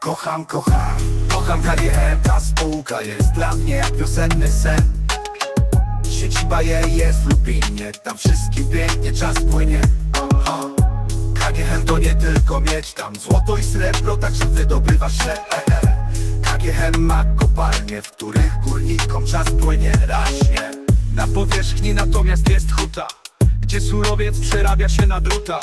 Kocham, kocham, kocham KGM Ta spółka jest dla mnie jak wiosenny sen Siedziba jej jest w Lublinie Tam wszystkim pięknie czas płynie. KGM to nie tylko mieć Tam złoto i srebro, także wydobywasz się KGM ma kopalnie, w których górnikom czas płynie raźnie Na powierzchni natomiast jest huta Gdzie surowiec przerabia się na druta.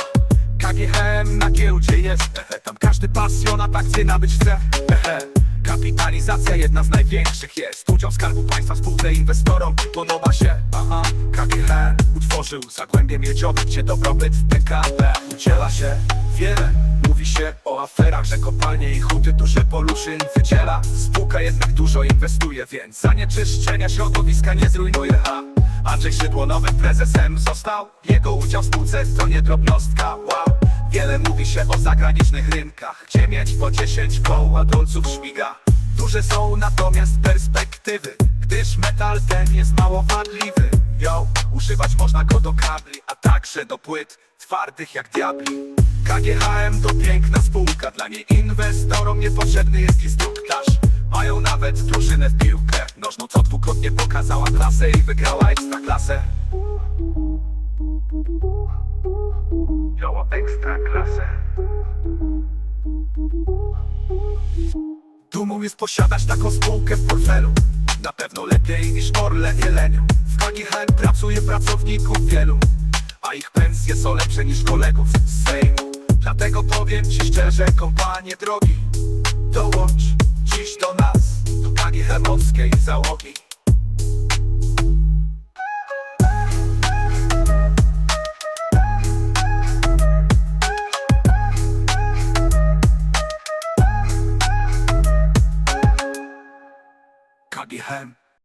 KGHM na giełdzie jest Tam każdy pasjonat akcje nabyć chce ehe. Kapitalizacja jedna z największych jest. Udział Skarbu Państwa w spółce inwestorom podoba się. Aha, KGHM utworzył Zagłębie Miedziowe, gdzie dobrobyt w PKB udziela się. Wiele się o aferach, że kopalnie i huty duże poluszyn wydziela. Spółka jednak dużo inwestuje, więc zanieczyszczenia środowiska nie zrujnuje. Ha. Andrzej Szydło nowym prezesem został. Jego udział w spółce to nie drobnostka. Wow, wiele mówi się o zagranicznych rynkach. Gdzie mieć po 10 koł ładunków szmiga Duże są natomiast perspektywy Gdyż metal ten jest mało wadliwy. Yo, używać można go do kabli A także do płyt twardych jak diabli KGHM to piękna spółka. Dla niej inwestorom niepotrzebny jest instruktaż. Mają nawet drużynę w piłkę Nożną co dwukrotnie pokazała klasę I wygrała ekstra klasę. Miała ekstra klasę. Dumą jest posiadać taką spółkę w portfelu. Na pewno lepiej niż Orlen Jeleniu W KGHM pracuje pracowników wielu A ich pensje są lepsze niż kolegów z Sejmu Dlatego powiem ci szczerze, kompanie drogi Dołącz dziś do nas Do KGHM-owskiej załogi. KGHM